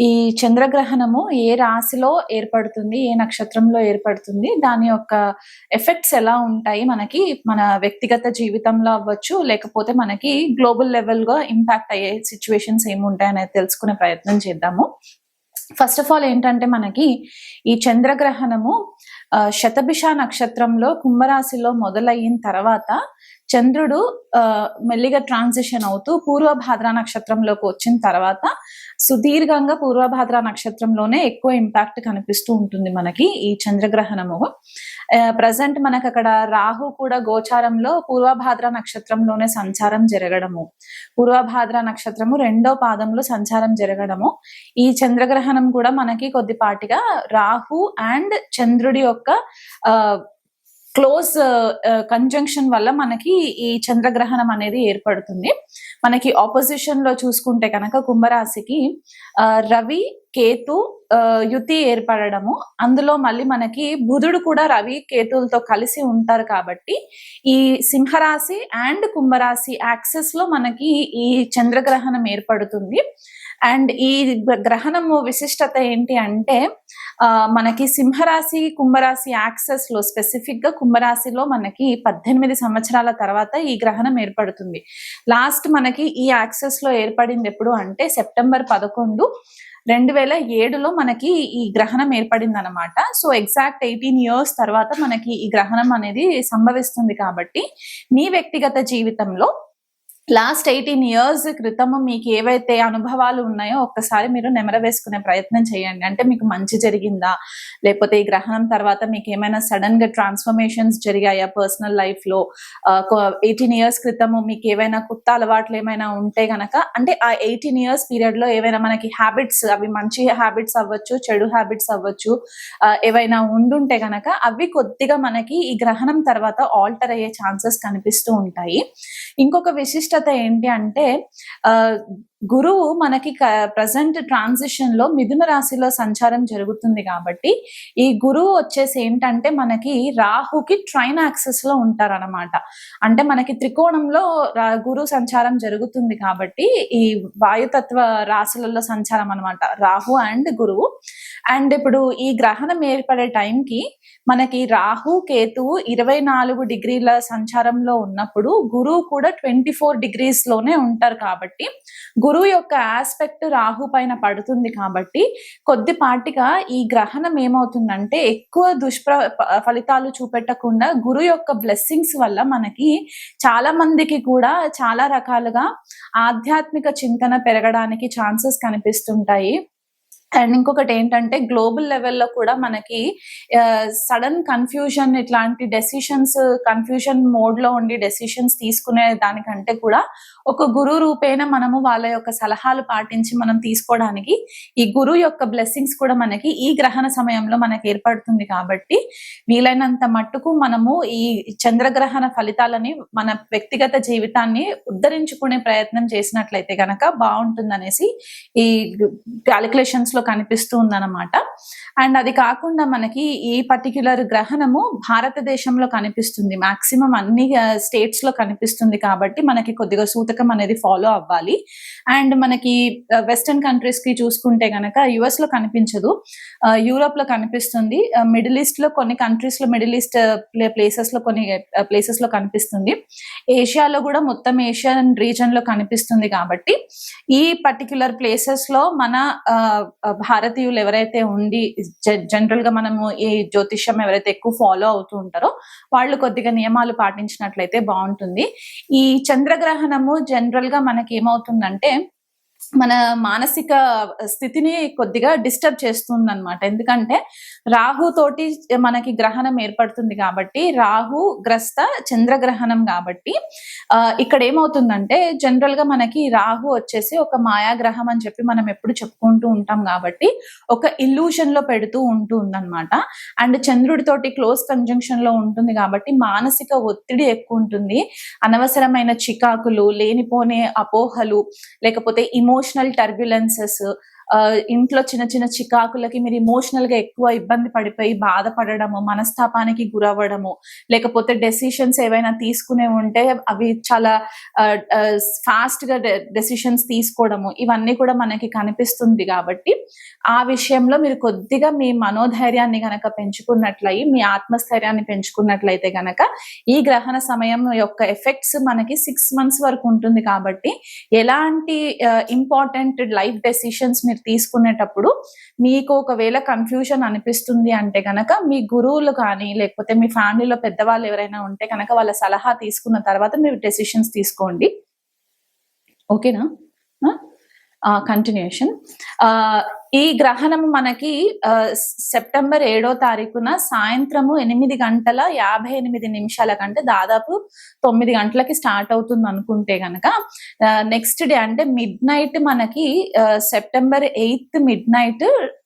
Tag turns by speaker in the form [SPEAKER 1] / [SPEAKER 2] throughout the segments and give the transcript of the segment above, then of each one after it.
[SPEAKER 1] ఈ చంద్రగ్రహణము ఏ రాశిలో ఏర్పడుతుంది ఏ నక్షత్రంలో ఏర్పడుతుంది దాని యొక్క ఎఫెక్ట్స్ ఎలా ఉంటాయి మనకి మన వ్యక్తిగత జీవితంలో అవ్వచ్చు లేకపోతే మనకి గ్లోబల్ లెవెల్గా ఇంపాక్ట్ అయ్యే సిచ్యువేషన్స్ ఏముంటాయి అనేది తెలుసుకునే ప్రయత్నం చేద్దాము. ఫస్ట్ ఆఫ్ ఆల్ ఏంటంటే మనకి ఈ చంద్రగ్రహణము ఆ, శతభిష నక్షత్రంలో కుంభరాశిలో మొదలయిన తర్వాత చంద్రుడు ఆ, మెల్లిగా ట్రాన్సిషన్ అవుతూ పూర్వభాద్ర నక్షత్రంలోకి వచ్చిన తర్వాత సుదీర్ఘంగా పూర్వభాద్ర నక్షత్రంలోనే ఎక్కువ ఇంపాక్ట్ కనిపిస్తూ ఉంటుంది మనకి ఈ చంద్రగ్రహణము. ప్రజెంట్ మనకు అక్కడ రాహు కూడా గోచారంలో పూర్వభాద్ర నక్షత్రంలోనే సంచారం జరగడము. పూర్వభాద్ర నక్షత్రము రెండో పాదంలో సంచారం జరగడము. ఈ చంద్రగ్రహణం కూడా మనకి కొద్దిపాటిగా రాహు అండ్ చంద్రుడి యొక్క ఆ క్లోజ్ కంజంక్షన్ వల్ల మనకి ఈ చంద్రగ్రహణం అనేది ఏర్పడుతుంది. మనకి ఆపోజిషన్లో చూసుకుంటే కనుక కుంభరాశికి రవి కేతు యుతి ఏర్పడడము. అందులో మళ్ళీ మనకి బుధుడు కూడా రవి కేతులతో కలిసి ఉంటారు కాబట్టి ఈ సింహరాశి అండ్ కుంభరాశి యాక్సెస్లో మనకి ఈ చంద్రగ్రహణం ఏర్పడుతుంది. అండ్ ఈ గ్రహణము విశిష్టత ఏంటి అంటే ఆ, మనకి సింహరాశి కుంభరాశి యాక్సెస్లో స్పెసిఫిక్గా కుంభరాశిలో మనకి పద్దెనిమిది సంవత్సరాల తర్వాత ఈ గ్రహణం ఏర్పడుతుంది. లాస్ట్ మనకి ఈ యాక్సెస్లో ఏర్పడింది ఎప్పుడు అంటే సెప్టెంబర్ పదకొండు రెండు వేల ఏడులో మనకి ఈ గ్రహణం ఏర్పడింది అనమాట సో ఎగ్జాక్ట్ ఎయిటీన్ ఇయర్స్ తర్వాత మనకి ఈ గ్రహణం అనేది సంభవిస్తుంది కాబట్టి మీ వ్యక్తిగత జీవితంలో లాస్ట్ ఎయిటీన్ ఇయర్స్ క్రితము మీకు ఏవైతే అనుభవాలు ఉన్నాయో ఒక్కసారి మీరు నెమర వేసుకునే ప్రయత్నం చేయండి. అంటే మీకు మంచి జరిగిందా? లేకపోతే ఈ గ్రహణం తర్వాత మీకు ఏమైనా సడన్గా ట్రాన్స్ఫర్మేషన్స్ జరిగాయా పర్సనల్ లైఫ్లో? ఎయిటీన్ ఇయర్స్ క్రితము మీకు ఏవైనా కొత్త అలవాట్లు ఏమైనా ఉంటే గనక అంటే ఆ ఎయిటీన్ ఇయర్స్ పీరియడ్లో ఏవైనా మనకి హ్యాబిట్స్ అవి మంచి హ్యాబిట్స్ అవ్వచ్చు చెడు హ్యాబిట్స్ అవ్వచ్చు ఏవైనా ఉండుంటే గనక అవి కొద్దిగా మనకి ఈ గ్రహణం తర్వాత ఆల్టర్ అయ్యే ఛాన్సెస్ కనిపిస్తూ ఉంటాయి. ఇంకొక విశిష్ట విశిష్టత ఏంటి అంటే గురువు మనకి ప్రజెంట్ ట్రాన్సిషన్లో మిథున రాశిలో సంచారం జరుగుతుంది కాబట్టి ఈ గురువు వచ్చేసి ఏంటంటే మనకి రాహుకి ట్రైన్ యాక్సెస్లో ఉంటారనమాట అంటే మనకి త్రికోణంలో గురు సంచారం జరుగుతుంది కాబట్టి ఈ వాయుతత్వ రాశులలో సంచారం అన్నమాట. రాహు అండ్ గురువు. అండ్ ఇప్పుడు ఈ గ్రహణం ఏర్పడే టైంకి మనకి రాహు కేతువు ఇరవై నాలుగు డిగ్రీల సంచారంలో ఉన్నప్పుడు గురువు కూడా ట్వంటీ ఫోర్ డిగ్రీస్లోనే ఉంటారు కాబట్టి గురువు యొక్క ఆస్పెక్ట్ రాహు పైన పడుతుంది కాబట్టి కొద్దిపాటిగా ఈ గ్రహణం ఏమవుతుందంటే ఎక్కువ దుష్ప్ర ఫలితాలు చూపెట్టకుండా గురువు యొక్క బ్లెస్సింగ్స్ వల్ల మనకి చాలా మందికి కూడా చాలా రకాలుగా ఆధ్యాత్మిక చింతన పెరగడానికి ఛాన్సెస్ కనిపిస్తుంటాయి. అండ్ ఇంకొకటి ఏంటంటే గ్లోబల్ లెవెల్లో కూడా మనకి సడన్ కన్ఫ్యూజన్ ఇట్లాంటి డెసిషన్స్ కన్ఫ్యూజన్ మోడ్లో ఉండి డెసిషన్స్ తీసుకునే దానికంటే కూడా ఒక గురు రూపేణ మనము వాళ్ళ యొక్క సలహాలు పాటించి మనం తీసుకోవడానికి ఈ గురు యొక్క బ్లెస్సింగ్స్ కూడా మనకి ఈ గ్రహణ సమయంలో మనకి ఏర్పడుతుంది కాబట్టి వీలైనంత మట్టుకు మనము ఈ చంద్రగ్రహణ ఫలితాలని మన వ్యక్తిగత జీవితాన్ని ఉద్ధరించుకునే ప్రయత్నం చేసినట్లయితే గనక బాగుంటుందనేసి ఈ క్యాలిక్యులేషన్స్లో కనిపిస్తూ ఉందన్నమాట అండ్ అది కాకుండా మనకి ఈ పర్టిక్యులర్ గ్రహణము భారతదేశంలో కనిపిస్తుంది. మాక్సిమం అన్ని స్టేట్స్లో కనిపిస్తుంది కాబట్టి మనకి కొద్దిగా సూతకం అనేది ఫాలో అవ్వాలి. అండ్ మనకి వెస్టర్న్ కంట్రీస్కి చూసుకుంటే గనక యుఎస్లో కనిపించదు. యూరోప్లో కనిపిస్తుంది. మిడిల్ ఈస్ట్లో కొన్ని కంట్రీస్లో మిడిల్ ఈస్ట్ ప్లేసెస్లో కొన్ని ప్లేసెస్లో కనిపిస్తుంది. ఏషియాలో కూడా మొత్తం ఏషియన్ రీజన్లో కనిపిస్తుంది కాబట్టి ఈ పర్టిక్యులర్ ప్లేసెస్లో మన ఆ, భారతీయులు ఎవరైతే ఉండి జనరల్గా మనము ఈ జ్యోతిష్యం ఎవరైతే ఎక్కువ ఫాలో అవుతూ ఉంటారో వాళ్ళు కొద్దిగా నియమాలు పాటించినట్లయితే బాగుంటుంది. ఈ చంద్రగ్రహణము జనరల్గా మనకి ఏమవుతుందంటే మన మానసిక స్థితిని కొద్దిగా డిస్టర్బ్ చేస్తుంది అనమాట ఎందుకంటే రాహు తోటి మనకి గ్రహణం ఏర్పడుతుంది కాబట్టి రాహు గ్రస్త చంద్రగ్రహణం కాబట్టి ఆ, ఇక్కడ ఏమవుతుందంటే జనరల్గా మనకి రాహు వచ్చేసి ఒక మాయాగ్రహం అని చెప్పి మనం ఎప్పుడు చెప్పుకుంటూ ఉంటాం కాబట్టి ఒక ఇల్యూషన్లో పెడుతూ ఉంటుంది అనమాట అండ్ చంద్రుడితోటి క్లోజ్ కంజంక్షన్లో ఉంటుంది కాబట్టి మానసిక ఒత్తిడి ఎక్కువ ఉంటుంది. అనవసరమైన చికాకులు లేనిపోనే అపోహలు లేకపోతే ఎమోషనల్ టర్బ్యులెన్సెస్ ఇంట్లో చిన్న చిన్న చికాకులకి మీరు ఇమోషనల్గా ఎక్కువ ఇబ్బంది పడిపోయి బాధపడడము మనస్తాపానికి గురవ్వడము లేకపోతే డెసిషన్స్ ఏవైనా తీసుకునే ఉంటే అవి చాలా ఫాస్ట్గా డెసిషన్స్ తీసుకోవడము ఇవన్నీ కూడా మనకి కనిపిస్తుంది కాబట్టి ఆ విషయంలో మీరు కొద్దిగా మీ మనోధైర్యాన్ని గనక పెంచుకున్నట్లయి మీ ఆత్మస్థైర్యాన్ని పెంచుకున్నట్లయితే గనక ఈ గ్రహణ సమయం యొక్క ఎఫెక్ట్స్ మనకి సిక్స్ మంత్స్ వరకు ఉంటుంది కాబట్టి ఎలాంటి ఇంపార్టెంట్ లైఫ్ డెసిషన్స్ మీరు తీసుకునేటప్పుడు మీకు ఒకవేళ కన్ఫ్యూజన్ అనిపిస్తుంది అంటే గనక మీ గురువులు కానీ లేకపోతే మీ ఫ్యామిలీలో పెద్దవాళ్ళు ఎవరైనా ఉంటే కనుక వాళ్ళ సలహా తీసుకున్న తర్వాత మీరు డెసిషన్స్ తీసుకోండి. ఓకేనా కంటిన్యూషన్ ఈ గ్రహణం మనకి ఆ, సెప్టెంబర్ ఏడో తారీఖున సాయంత్రము ఎనిమిది గంటల యాభై ఎనిమిది నిమిషాల కంటే దాదాపు తొమ్మిది గంటలకి స్టార్ట్ అవుతుంది అనుకుంటే గనక నెక్స్ట్ డే అంటే మిడ్ నైట్ మనకి September eighth midnight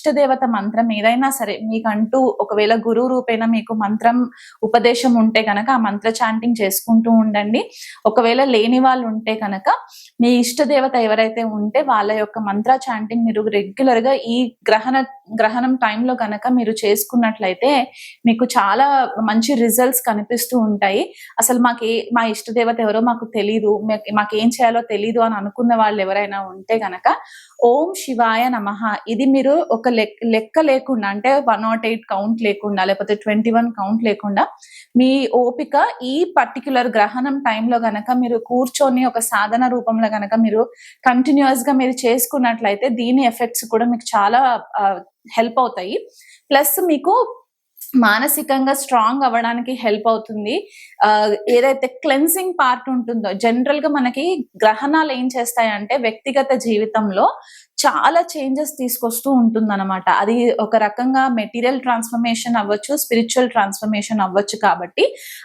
[SPEAKER 1] ఇష్టదేవత మంత్రం ఏదైనా సరే మీకంటూ ఒకవేళ గురువు రూపేణ మీకు మంత్రం ఉపదేశం ఉంటే కనుక ఆ మంత్ర చాంటింగ్ చేసుకుంటూ ఉండండి. ఒకవేళ లేని వాళ్ళు ఉంటే కనుక మీ ఇష్టదేవత ఎవరైతే ఉంటే వాళ్ళ యొక్క మంత్ర చాంటింగ్ మీరు రెగ్యులర్గా ఈ గ్రహణ గ్రహణం టైంలో కనుక మీరు చేసుకున్నట్లయితే మీకు చాలా మంచి రిజల్ట్స్ కనిపిస్తూ ఉంటాయి. అసలు మాకు ఏ మా ఇష్టదేవత ఎవరో మాకు తెలీదు. మాకు- మాకేం చేయాలో తెలీదు అని అనుకున్న వాళ్ళు ఎవరైనా ఉంటే గనక ఓం శివాయ నమః. ఇది మీరు ఒక లెక్- లెక్క లేకుండా అంటే వన్ నాట్ ఎయిట్ కౌంట్ లేకుండా లేకపోతే ట్వంటీ వన్ కౌంట్ లేకుండా మీ ఓపిక ఈ పర్టిక్యులర్ గ్రహణం టైంలో గనక మీరు కూర్చొని ఒక సాధన రూపంలో గనక మీరు కంటిన్యూస్గా మీరు చేసుకున్నట్లయితే దీని ఎఫెక్ట్స్ కూడా మీకు చాలా హెల్ప్ అవుతాయి. ప్లస్ మీకు మానసికంగా స్ట్రాంగ్ అవ్వడానికి హెల్ప్ అవుతుంది. ఆ, ఏదైతే క్లెన్సింగ్ పార్ట్ ఉంటుందో జనరల్గా మనకి గ్రహణాలు ఏం చేస్తాయంటే వ్యక్తిగత జీవితంలో చాలా చేంజెస్ తీసుకొస్తూ ఉంటుంది అనమాట అది ఒక రకంగా మెటీరియల్ ట్రాన్స్ఫర్మేషన్ అవ్వచ్చు స్పిరిచువల్ ట్రాన్స్ఫర్మేషన్ అవ్వచ్చు కాబట్టి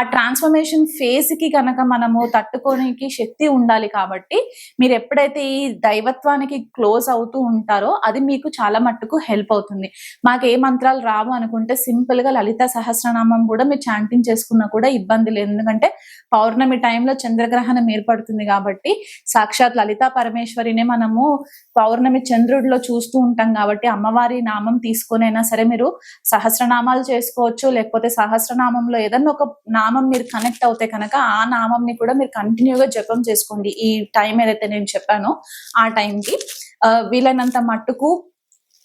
[SPEAKER 1] ఆ ట్రాన్స్ఫర్మేషన్ ఫేజ్కి కనుక మనము తట్టుకోనికి శక్తి ఉండాలి కాబట్టి మీరు ఎప్పుడైతే ఈ దైవత్వానికి క్లోజ్ అవుతూ ఉంటారో అది మీకు చాలా మట్టుకు హెల్ప్ అవుతుంది. మాకు ఏ మంత్రాలు రావు అనుకుంటే సింపుల్గా లలిత సహస్రనామం కూడా మీరు చాంటింగ్ చేసుకున్నా కూడా ఇబ్బంది లేదు. ఎందుకంటే పౌర్ణమి టైంలో చంద్రగ్రహణం ఏర్పడుతుంది కాబట్టి సాక్షాత్ లలితా పరమేశ్వరినే మనము పౌర్ణమి చంద్రుడిలో చూస్తూ ఉంటాం కాబట్టి అమ్మవారి నామం తీసుకునైనా సరే మీరు సహస్రనామాలు చేసుకోవచ్చు లేకపోతే సహస్రనామంలో ఏదన్నా ఒక నామం మీరు కనెక్ట్ అవుతే కనుక ఆ నామంని కూడా మీరు కంటిన్యూగా జపం చేసుకోండి. ఈ టైం ఏదైతే నేను చెప్పానో ఆ టైంకి వీలైనంత మట్టుకు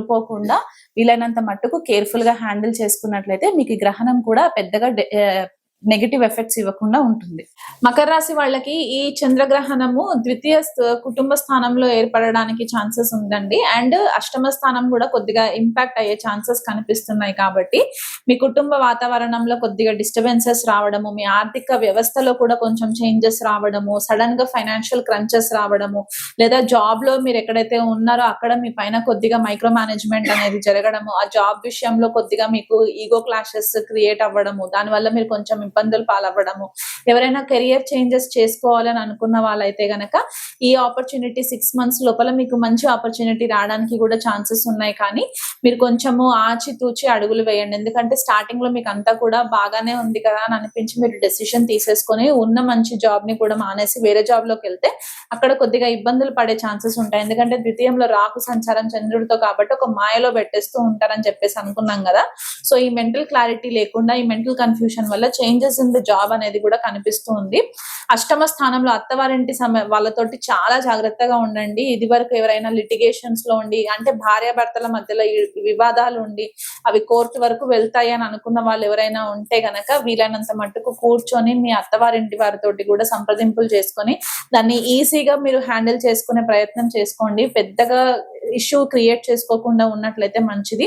[SPEAKER 1] కోల్పోకుండా వీలైనంత మట్టుకు కేర్ఫుల్గా హ్యాండిల్ చేసుకున్నట్లయితే మీకు గ్రహణం కూడా పెద్దగా నెగటివ్ ఎఫెక్ట్స్ ఇవ్వకుండా ఉంటుంది. మకర రాశి వాళ్ళకి ఈ చంద్రగ్రహణము ద్వితీయ స్థ- కుటుంబ స్థానంలో ఏర్పడడానికి ఛాన్సెస్ ఉందండి. అండ్ అష్టమ స్థానం కూడా కొద్దిగా ఇంపాక్ట్ అయ్యే ఛాన్సెస్ కనిపిస్తున్నాయి కాబట్టి మీ కుటుంబ వాతావరణంలో కొద్దిగా డిస్టర్బెన్సెస్ రావడము మీ ఆర్థిక వ్యవస్థలో కూడా కొంచెం చేంజెస్ రావడము సడన్గా ఫైనాన్షియల్ క్రంచెస్ రావడము లేదా జాబ్లో మీరు ఎక్కడైతే ఉన్నారో అక్కడ మీ పైన కొద్దిగా మైక్రో మేనేజ్మెంట్ అనేది జరగడము ఆ జాబ్ విషయంలో కొద్దిగా మీకు ఈగో క్లాషెస్ క్రియేట్ అవ్వడము దానివల్ల మీరు కొంచెం ఇబ్బందులు పాలవ్వడము. ఎవరైనా కెరియర్ చేంజెస్ చేసుకోవాలని అనుకున్న వాళ్ళైతే గనక ఈ ఆపర్చునిటీ సిక్స్ మంత్స్ లోపల మీకు మంచి ఆపర్చునిటీ రావడానికి కూడా ఛాన్సెస్ ఉన్నాయి. కానీ మీరు కొంచెము ఆచితూచి అడుగులు వేయండి. ఎందుకంటే స్టార్టింగ్లో మీకు అంతా కూడా బాగానే ఉంది కదా అని అనిపించి మీరు డెసిషన్ తీసేసుకొని ఉన్న మంచి జాబ్ని కూడా మానేసి వేరే జాబ్లోకి వెళ్తే అక్కడ కొద్దిగా ఇబ్బందులు పడే ఛాన్సెస్ ఉంటాయి. ఎందుకంటే ద్వితీయంలో రాకు సంచారం చంద్రుడితో కాబట్టి ఒక మాయలో పెట్టేస్తూ ఉంటారని చెప్పేసి అనుకున్నాం కదా. సో ఈ మెంటల్ క్లారిటీ లేకుండా ఈ మెంటల్ కన్ఫ్యూషన్ వల్ల change changes in the job అనేది కూడా కనిపిస్తూ ఉంది అష్టమ స్థానంలో అత్తవారింటి సమయ వాళ్ళతోటి చాలా జాగ్రత్తగా ఉండండి. ఇది వరకు ఎవరైనా లిటిగేషన్స్లో ఉండి అంటే భార్యాభర్తల మధ్యలో వివాదాలు ఉండి అవి కోర్టు వరకు వెళ్తాయి అని అనుకున్న వాళ్ళు ఎవరైనా ఉంటే గనక వీలైనంత మట్టుకు కూర్చొని మీ అత్తవారింటి వారితోటి కూడా సంప్రదింపులు చేసుకొని దాన్ని ఈజీగా మీరు హ్యాండిల్ చేసుకునే ప్రయత్నం చేసుకోండి. పెద్దగా ఇష్యూ క్రియేట్ చేసుకోకుండా ఉన్నట్లయితే మంచిది.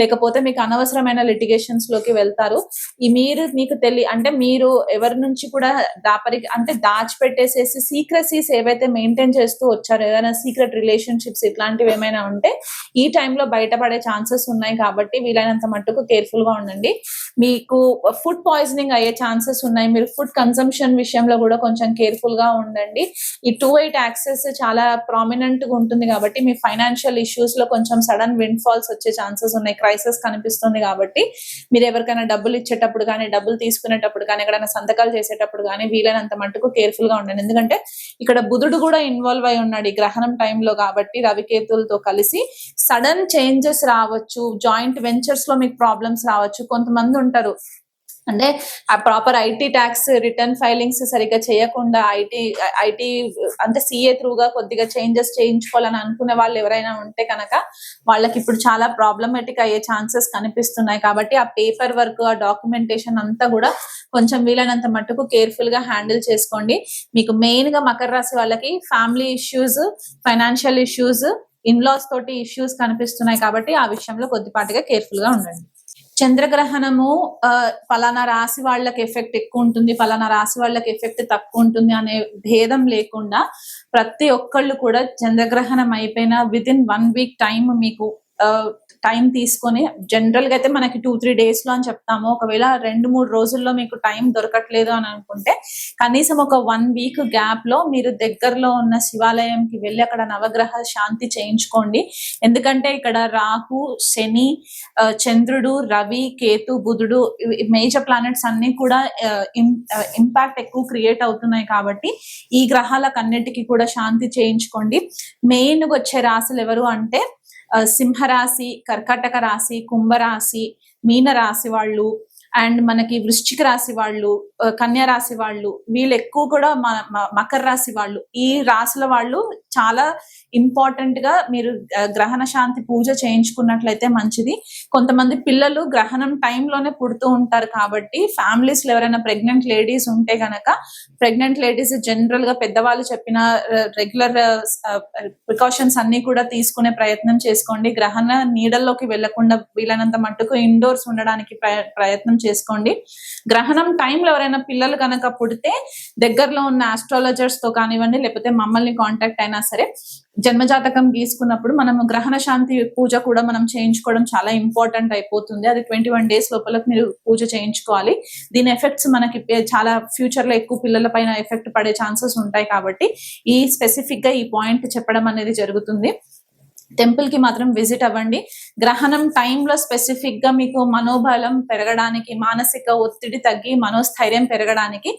[SPEAKER 1] లేకపోతే మీకు అనవసరమైన లిటిగేషన్స్లోకి వెళ్తారు. ఈ మీరు మీకు తెలి అంటే మీరు ఎవరి నుంచి కూడా దాపరి అంటే దాచిపెట్టేసేసి సీక్రసీస్ ఏవైతే మెయింటైన్ చేస్తూ వచ్చారో ఏదైనా సీక్రెట్ రిలేషన్షిప్స్ ఇట్లాంటివి ఏమైనా ఉంటే ఈ టైంలో బయటపడే ఛాన్సెస్ ఉన్నాయి కాబట్టి వీలైనంత మట్టుకు కేర్ఫుల్గా ఉండండి. మీకు ఫుడ్ పాయిజనింగ్ అయ్యే ఛాన్సెస్ ఉన్నాయి. మీరు ఫుడ్ కన్సంప్షన్ విషయంలో కూడా కొంచెం కేర్ఫుల్గా ఉండండి. ఈ టూ ఎయిట్ యాక్సెస్ చాలా ప్రామినెంట్గా ఉంటుంది కాబట్టి మీ ఫైనాన్షియల్ ఇష్యూస్లో కొంచెం సడన్ విండ్ ఫాల్స్ వచ్చే ఛాన్సెస్ ఉన్నాయి. క్రైసిస్ కనిపిస్తుంది కాబట్టి మీరు ఎవరికైనా డబ్బులు ఇచ్చేటప్పుడు కానీ డబ్బులు తీసుకునే తీసుకునేటప్పుడు కానీ ఎక్కడైనా సంతకాలు చేసేటప్పుడు కానీ వీలైనంత మటుకు కేర్ఫుల్గా ఉండండి. ఎందుకంటే ఇక్కడ బుధుడు కూడా ఇన్వాల్వ్ అయి ఉన్నాడు ఈ గ్రహణం టైంలో కాబట్టి రవికేతులతో కలిసి సడన్ చేంజెస్ రావచ్చు జాయింట్ వెంచర్స్లో మీకు ప్రాబ్లమ్స్ రావచ్చు. కొంతమంది ఉంటారు అంటే ఆ proper IT tax return filings సరిగ్గా చేయకుండా ఐటీ ఐటీ అంటే సిఏ త్రూగా కొద్దిగా చేంజెస్ చేయించుకోవాలని అనుకునే వాళ్ళు ఎవరైనా ఉంటే కనుక వాళ్ళకి ఇప్పుడు చాలా ప్రాబ్లమేటిక్ అయ్యే ఛాన్సెస్ కనిపిస్తున్నాయి. కాబట్టి ఆ పేపర్ వర్క్ ఆ డాక్యుమెంటేషన్ అంతా కూడా కొంచెం వీలైనంత మట్టుకు కేర్ఫుల్గా హ్యాండిల్ చేసుకోండి. మీకు మెయిన్గా మకర రాశి వాళ్ళకి family issues financial issues in laws తోటి ఇష్యూస్ కనిపిస్తున్నాయి కాబట్టి ఆ విషయంలో కొద్దిపాటిగా కేర్ఫుల్గా ఉండండి. చంద్రగ్రహణము ఆ, ఫలానా రాశి వాళ్ళకి ఎఫెక్ట్ ఎక్కువ ఉంటుంది ఫలానా రాశి వాళ్ళకి ఎఫెక్ట్ తక్కువ ఉంటుంది అనే భేదం లేకుండా ప్రతి ఒక్కళ్ళు కూడా చంద్రగ్రహణం అయిపోయిన with in one week time మీకు టైం తీసుకొని జనరల్గా అయితే మనకి టూ త్రీ డేస్లో అని చెప్తాము. ఒకవేళ రెండు మూడు రోజుల్లో మీకు టైం దొరకట్లేదు అని అనుకుంటే కనీసం ఒక వన్ వీక్ గ్యాప్లో మీరు దగ్గరలో ఉన్న శివాలయంకి వెళ్ళి అక్కడ నవగ్రహ శాంతి చేయించుకోండి. ఎందుకంటే ఇక్కడ రాహు శని చంద్రుడు రవి కేతు బుధుడు మేజర్ ప్లానెట్స్ అన్ని కూడా ఇంపాక్ట్ ఎక్కువ క్రియేట్ అవుతున్నాయి కాబట్టి ఈ గ్రహాలకన్నిటికీ కూడా శాంతి చేయించుకోండి. మెయిన్గా వచ్చే రాశులు ఎవరు అంటే సింహరాశి కర్కటక రాశి కుంభరాశి మీన రాశి వాళ్ళు అండ్ మనకి వృశ్చిక రాశి వాళ్ళు కన్యా రాశి వాళ్ళు వీళ్ళు ఎక్కువ కూడా మకర రాశి వాళ్ళు ఈ రాశుల వాళ్ళు చాలా ఇంపార్టెంట్గా మీరు గ్రహణ శాంతి పూజ చేయించుకున్నట్లయితే మంచిది. కొంతమంది పిల్లలు గ్రహణం టైంలోనే పుడుతూ ఉంటారు కాబట్టి ఫ్యామిలీస్లో ఎవరైనా ప్రెగ్నెంట్ లేడీస్ ఉంటే గనక ప్రెగ్నెంట్ లేడీస్ జనరల్గా పెద్దవాళ్ళు చెప్పిన రెగ్యులర్ ప్రికాషన్స్ అన్ని కూడా తీసుకునే ప్రయత్నం చేసుకోండి. గ్రహణ నీడల్లోకి వెళ్ళకుండా వీలైనంత మట్టుకు ఇండోర్స్ ఉండడానికి ప్రయత్నం చేసుకోండి. గ్రహణం టైంలో ఎవరైనా పిల్లలు కనుక పుడితే దగ్గరలో ఉన్న ఆస్ట్రాలజర్స్తో కానివ్వండి లేకపోతే మమ్మల్ని కాంటాక్ట్ అయినా సరే జన్మజాతకం గీసుకున్నప్పుడు మనం గ్రహణ శాంతి పూజ కూడా మనం చేయించుకోవడం చాలా ఇంపార్టెంట్ అయిపోతుంది. అది ట్వంటీ వన్ డేస్ లోపల మీరు పూజ చేయించుకోవాలి. దీని ఎఫెక్ట్స్ మనకి చాలా ఫ్యూచర్లో ఎక్కువ పిల్లల పైన ఎఫెక్ట్ పడే ఛాన్సెస్ ఉంటాయి కాబట్టి ఈ స్పెసిఫిక్గా ఈ పాయింట్ చెప్పడం అనేది జరుగుతుంది. టెంపుల్కి మాత్రం విజిట్ అవ్వండి. గ్రహణం టైంలో స్పెసిఫిక్గా మీకు మనోబలం పెరగడానికి మానసిక ఒత్తిడి తగ్గి మనోస్థైర్యం పెరగడానికి